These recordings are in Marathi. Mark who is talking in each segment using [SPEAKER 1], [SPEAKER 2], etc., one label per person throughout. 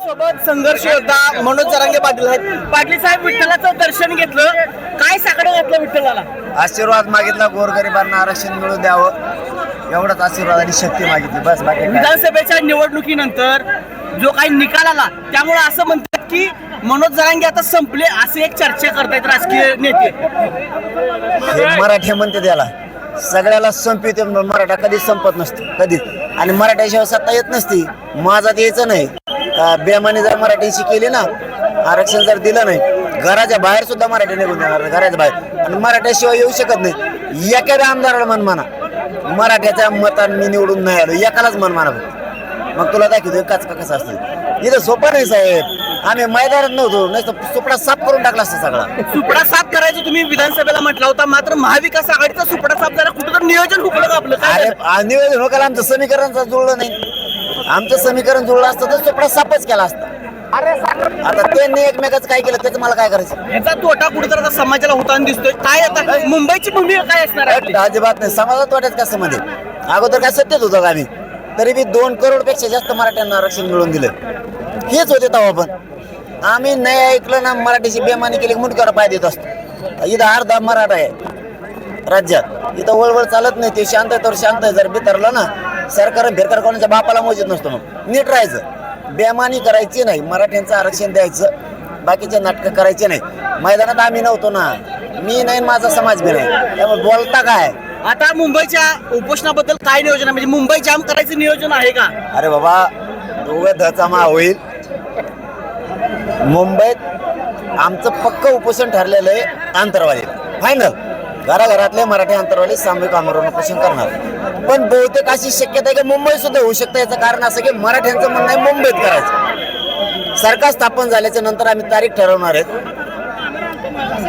[SPEAKER 1] सोबत संघर्ष योद्धा मनोज जरांगे पाटील आहेत. पाटील साहेब विठ्ठलाचं दर्शन घेतलं. काय साकडं घातलं विठ्ठलाला?
[SPEAKER 2] आशीर्वाद मागितला गोरगरिबांना आरक्षण मिळू द्यावं. एवढाच आशीर्वाद आणि शक्ती मागितली. बस बाकी काय.
[SPEAKER 1] विधानसभेच्या निवडणुकीनंतर जो काही निकाल आला त्यामुळे असं म्हणतात की मनोज जरांगे आता संपले असे एक चर्चा करतायत राजकीय नेते.
[SPEAKER 2] हे मराठी म्हणते त्याला सगळ्याला संपित मराठा कधीच संपत नसतो कधीच. आणि मराठ्याशिवाय सत्ता येत नसती. माझा द्यायचं नाही. बेमाने जर मराठीशी केली ना आरक्षण जर दिलं नाही घराच्या बाहेर सुद्धा मराठी निघून देणार नाही, घराच्या बाहेर. आणि मराठ्याशिवाय येऊ शकत नाही. एखाद्या आमदाराला मन म्हणा मराठ्याच्या मतान मी निवडून नाही आलो एकालाच मन म्हणा. मग तुला दाखवतो काच का कसं असतं? इथं सोपं नाही साहेब. आम्ही मैदानात नव्हतो नाही तर सुपडा साफ करून टाकला असता सगळा.
[SPEAKER 1] सुपडा साफ करायचं तुम्ही विधानसभेला म्हटलं होता मात्र महाविकास आघाडीचा सुपडा साफ झाला कुठं तर नियोजन हुकलं का आपलं? काय
[SPEAKER 2] अरे
[SPEAKER 1] झालं?
[SPEAKER 2] आ- निवेदन होकाल आमचं समीकरणच जुळलं नाही. आमचं समीकरण जुळलं असतं तर चोपडा सापच केला असता. आता त्यांनी एकमेकाच काय केलं त्याचं मला काय करायचं?
[SPEAKER 1] याचा तोटा कुठेतरी आता समाजाला होताना दिसतोय. काय आता? मुंबईची भूमिका काय असणार आहे आपली?
[SPEAKER 2] अजिबात नाही. समाजात वाटत कसं मध्ये अगोदर काय सत्यच होतं का आम्ही? तरी बी दोन करोडपेक्षा जास्त मराठ्यांना आरक्षण मिळवून दिलं. हेच होते तेव्हा पण. आम्ही नाही ऐकलं ना मराठीची बेमानी केली की मुंडक्यावर पाय देत असतो. इथं अर्धा मराठा आहे राज्यात. इथं वळवळ चालत नाही. ते शांत आहे तर शांत आहे. जर बितरलं ना सरकार फिरकार कोणाच्या बापाला मोजित नसतो मग. नीट राहायचं. बेमानी करायची नाही. मराठ्यांचं आरक्षण द्यायचं. बाकीचे नाटकं करायचे नाही. मैदानात आम्ही नव्हतो ना. मी नाही माझा समाज बी नाही. त्यामुळे बोलता काय?
[SPEAKER 1] आता मुंबईच्या उपोषणाबद्दल काय नियोजन आहे? म्हणजे मुंबई जाम करायचं नियोजन आहे का?
[SPEAKER 2] अरे बाबा दोघं धचामा होईल. मुंबईत आमचं पक्क उपोषण ठरलेलं आहे आंतरवाली फायनल घराघरातले मराठी आंतरवाली सामूहिक आमरण उपोषण करणार? पण बहुतेक अशी शक्यता आहे की मुंबई सुद्धा होऊ शकतं. याचं कारण असं की मराठ्यांचं म्हणणं आहे मुंबईत करायचं. सरकार स्थापन झाल्याच्यानंतर आम्ही तारीख ठरवणार आहेत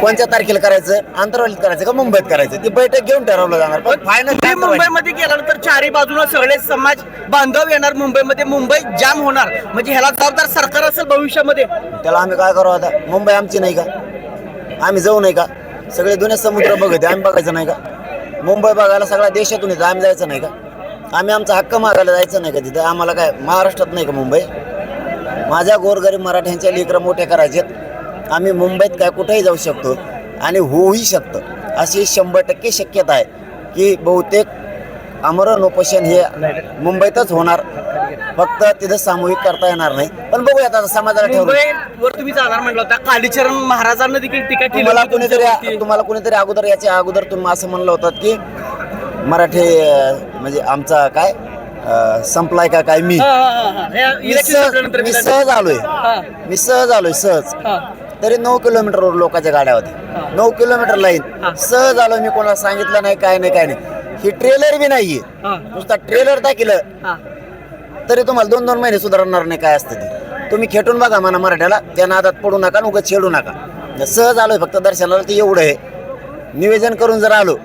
[SPEAKER 2] कोणत्या तारखेला करायचं? आंतरवालीत करायचं का मुंबईत करायचं? ती बैठक घेऊन ठरवलं जाणार. पण फायनल
[SPEAKER 1] मुंबईमध्ये गेल्यानंतर चारही बाजूला सगळे समाज बांधव येणार. मुंबईमध्ये मुंबई जाम होणार. म्हणजे ह्याला जबाबदार सरकार असेल भविष्यामध्ये.
[SPEAKER 2] त्याला आम्ही काय करू आता? मुंबई आमची नाही का? आम्ही जाऊ नाही का? सगळे दोन्ही समुद्र बघते आम्ही बघायचं नाही का? मुंबई बघायला सगळ्या देशातून येतं आम्ही जायचं नाही का? आम्ही आमचा हक्क मागायला जायचं नाही का तिथं? आम्हाला काय महाराष्ट्रात नाही का मुंबई? माझ्या गोरगरीब मराठ्यांच्या लेकरं मोठे करायचे आम्ही मुंबईत काय कुठेही जाऊ शकतो आणि होऊही शकतं. अशी शंभर टक्के शक्यता आहे की बहुतेक आमरण उपोषण हे मुंबईतच होणार. फक्त तिथं सामूहिक करता येणार नाही. पण बघूया आता समाजाला
[SPEAKER 1] मुंबईवर तुम्ही जाणार म्हटलं होता. कालीचरण महाराजांना देखील टीका केली
[SPEAKER 2] तुम्हाला
[SPEAKER 1] होती
[SPEAKER 2] कुणीतरी
[SPEAKER 1] तुमच्यावरती.
[SPEAKER 2] तुम्हाला कुणीतरी अगोदर याच्या अगोदर तुम्ही असं म्हणलं होतं की मराठी अं, म्हणजे आमचा काय अं, संपलाय का काय मी?
[SPEAKER 1] हा, हा, हा, हा.
[SPEAKER 2] मी
[SPEAKER 1] इलेक्शन
[SPEAKER 2] सहज
[SPEAKER 1] संपल्यानंतर
[SPEAKER 2] मी सहज आलोय.
[SPEAKER 1] हा,
[SPEAKER 2] मी सहज आलोय सहज.
[SPEAKER 1] हा.
[SPEAKER 2] तरी नऊ किलोमीटरवर लोकांच्या गाड्या होत्या. नऊ किलोमीटर लाईन
[SPEAKER 1] हा.
[SPEAKER 2] सहज आलो मी कोणाला सांगितलं नाही काय नाही काय नाही. ही ट्रेलर बी नाहीये.
[SPEAKER 1] हा,
[SPEAKER 2] नुसता ट्रेलर दाखिलं.
[SPEAKER 1] हा.
[SPEAKER 2] तरी तुम्हाला दोन दोन महिने सुधारणार नाही काय असतं ते. तुम्ही खेटून बघा म्हणा मराठ्याला त्या नादात पडू नका उगा छेडू नका. सहज आलोय फक्त दर्शनाला ते एवढं आहे. निवेदन करून जर आलो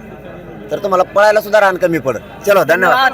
[SPEAKER 2] तर तुम्हाला पळायला सुद्धा रान कमी पडत चलो धन्यवाद.